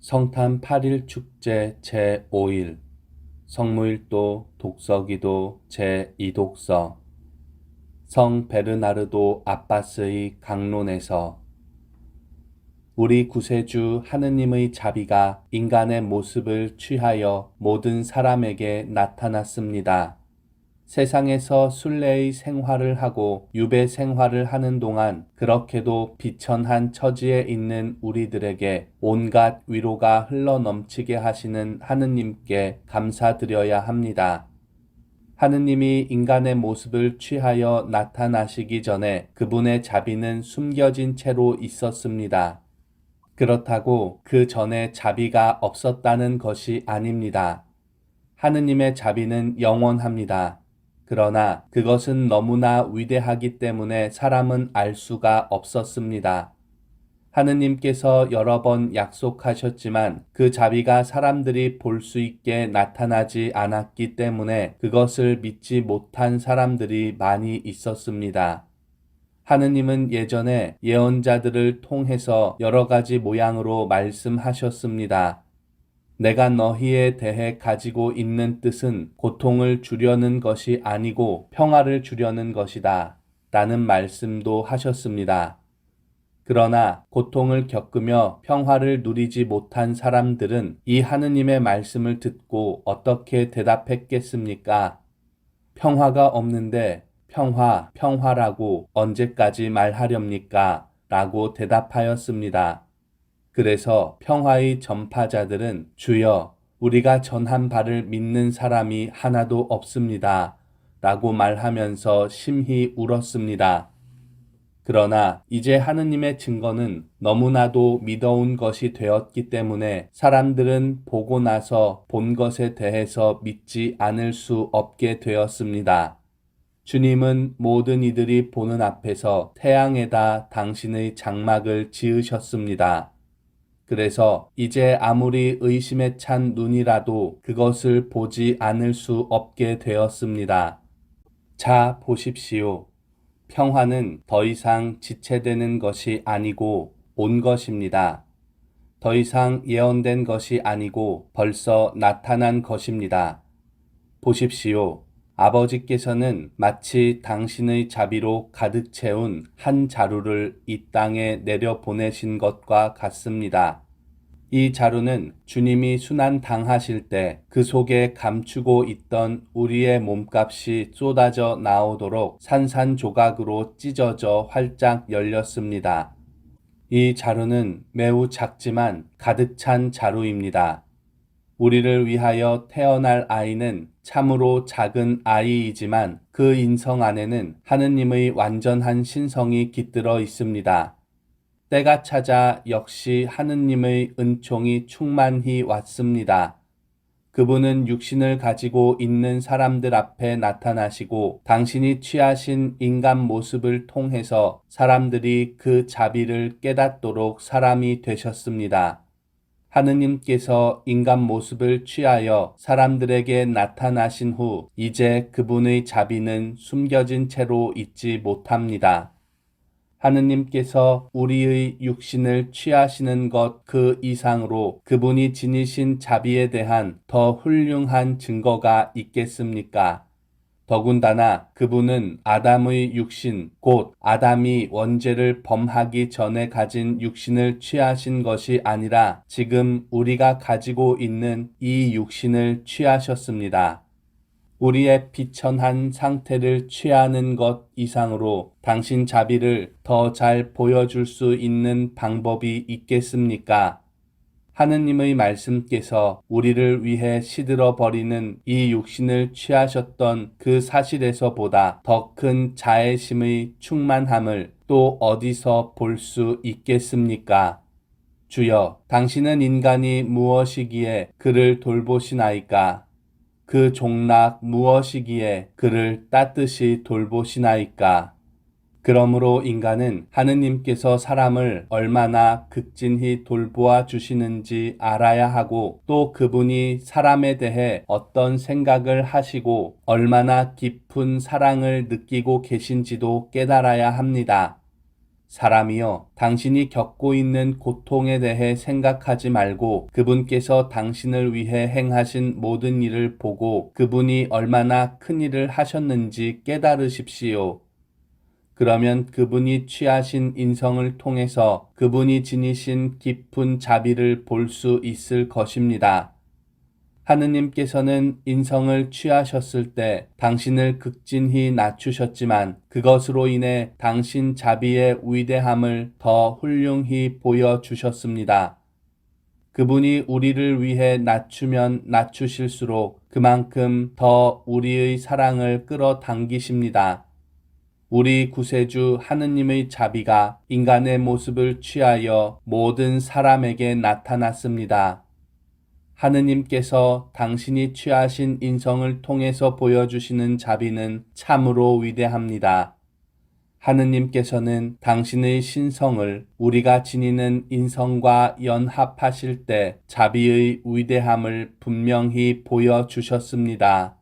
성탄 8일 축제 제5일 성무일도 독서기도 제2독서 성 베르나르도 아바스의 강론에서 우리 구세주 하느님의 자비가 인간의 모습을 취하여 모든 사람에게 나타났습니다. 세상에서 순례의 생활을 하고 유배 생활을 하는 동안 그렇게도 비천한 처지에 있는 우리들에게 온갖 위로가 흘러 넘치게 하시는 하느님께 감사드려야 합니다. 하느님이 인간의 모습을 취하여 나타나시기 전에 그분의 자비는 숨겨진 채로 있었습니다. 그렇다고 그 전에 자비가 없었다는 것이 아닙니다. 하느님의 자비는 영원합니다. 그러나 그것은 너무나 위대하기 때문에 사람은 알 수가 없었습니다. 하느님께서 여러 번 약속하셨지만 그 자비가 사람들이 볼 수 있게 나타나지 않았기 때문에 그것을 믿지 못한 사람들이 많이 있었습니다. 하느님은 예전에 예언자들을 통해서 여러 가지 모양으로 말씀하셨습니다. 내가 너희에 대해 가지고 있는 뜻은 고통을 주려는 것이 아니고 평화를 주려는 것이다. 라는 말씀도 하셨습니다. 그러나 고통을 겪으며 평화를 누리지 못한 사람들은 이 하느님의 말씀을 듣고 어떻게 대답했겠습니까? 평화가 없는데 평화, 평화라고 언제까지 말하렵니까? 라고 대답하였습니다. 그래서 평화의 전파자들은 주여 우리가 전한 바를 믿는 사람이 하나도 없습니다. 라고 말하면서 심히 울었습니다. 그러나 이제 하느님의 증거는 너무나도 믿어온 것이 되었기 때문에 사람들은 보고 나서 본 것에 대해서 믿지 않을 수 없게 되었습니다. 주님은 모든 이들이 보는 앞에서 태양에다 당신의 장막을 지으셨습니다. 그래서 이제 아무리 의심에 찬 눈이라도 그것을 보지 않을 수 없게 되었습니다. 자, 보십시오. 평화는 더 이상 지체되는 것이 아니고 온 것입니다. 더 이상 예언된 것이 아니고 벌써 나타난 것입니다. 보십시오. 아버지께서는 마치 당신의 자비로 가득 채운 한 자루를 이 땅에 내려 보내신 것과 같습니다. 이 자루는 주님이 순환 당하실 때 그 속에 감추고 있던 우리의 몸값이 쏟아져 나오도록 산산조각으로 찢어져 활짝 열렸습니다. 이 자루는 매우 작지만 가득 찬 자루입니다. 우리를 위하여 태어날 아이는 참으로 작은 아이이지만 그 인성 안에는 하느님의 완전한 신성이 깃들어 있습니다. 때가 찾아 역시 하느님의 은총이 충만히 왔습니다. 그분은 육신을 가지고 있는 사람들 앞에 나타나시고 당신이 취하신 인간 모습을 통해서 사람들이 그 자비를 깨닫도록 사람이 되셨습니다. 하느님께서 인간 모습을 취하여 사람들에게 나타나신 후 이제 그분의 자비는 숨겨진 채로 있지 못합니다. 하느님께서 우리의 육신을 취하시는 것 그 이상으로 그분이 지니신 자비에 대한 더 훌륭한 증거가 있겠습니까? 더군다나 그분은 아담의 육신, 곧 아담이 원죄를 범하기 전에 가진 육신을 취하신 것이 아니라 지금 우리가 가지고 있는 이 육신을 취하셨습니다. 우리의 비천한 상태를 취하는 것 이상으로 당신 자비를 더 잘 보여줄 수 있는 방법이 있겠습니까? 하느님의 말씀께서 우리를 위해 시들어 버리는 이 육신을 취하셨던 그 사실에서 보다 더 큰 자애심의 충만함을 또 어디서 볼 수 있겠습니까? 주여, 당신은 인간이 무엇이기에 그를 돌보시나이까? 그 종락 무엇이기에 그를 따뜻이 돌보시나이까? 그러므로 인간은 하느님께서 사람을 얼마나 극진히 돌보아 주시는지 알아야 하고 또 그분이 사람에 대해 어떤 생각을 하시고 얼마나 깊은 사랑을 느끼고 계신지도 깨달아야 합니다. 사람이여, 당신이 겪고 있는 고통에 대해 생각하지 말고 그분께서 당신을 위해 행하신 모든 일을 보고 그분이 얼마나 큰 일을 하셨는지 깨달으십시오. 그러면 그분이 취하신 인성을 통해서 그분이 지니신 깊은 자비를 볼 수 있을 것입니다. 하느님께서는 인성을 취하셨을 때 당신을 극진히 낮추셨지만 그것으로 인해 당신 자비의 위대함을 더 훌륭히 보여주셨습니다. 그분이 우리를 위해 낮추면 낮추실수록 그만큼 더 우리의 사랑을 끌어당기십니다. 우리 구세주 하느님의 자비가 인간의 모습을 취하여 모든 사람에게 나타났습니다. 하느님께서 당신이 취하신 인성을 통해서 보여주시는 자비는 참으로 위대합니다. 하느님께서는 당신의 신성을 우리가 지니는 인성과 연합하실 때 자비의 위대함을 분명히 보여주셨습니다.